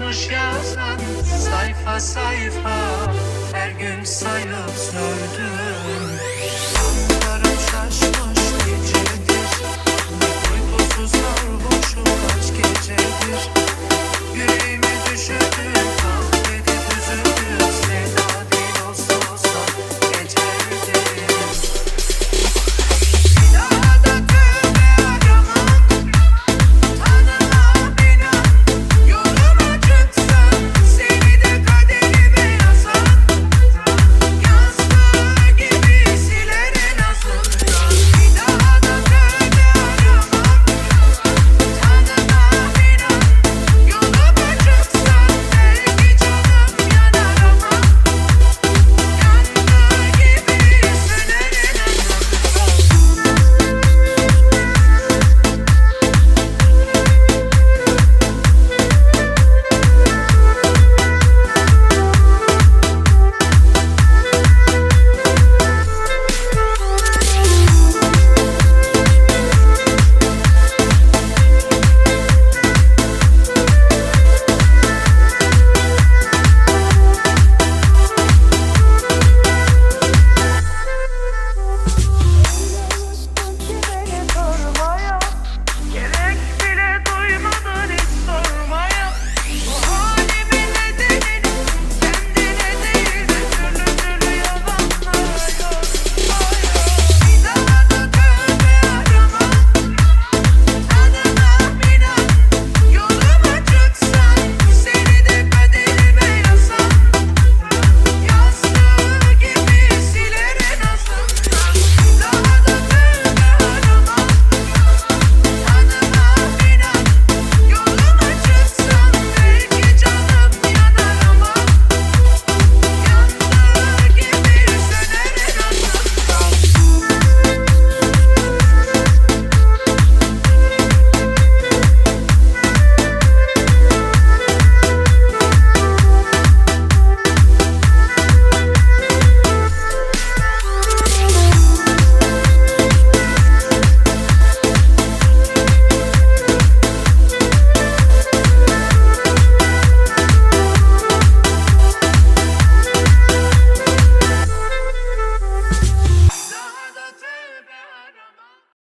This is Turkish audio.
Yazmış yazan sayfa sayfa. Her gün sayıp sördüm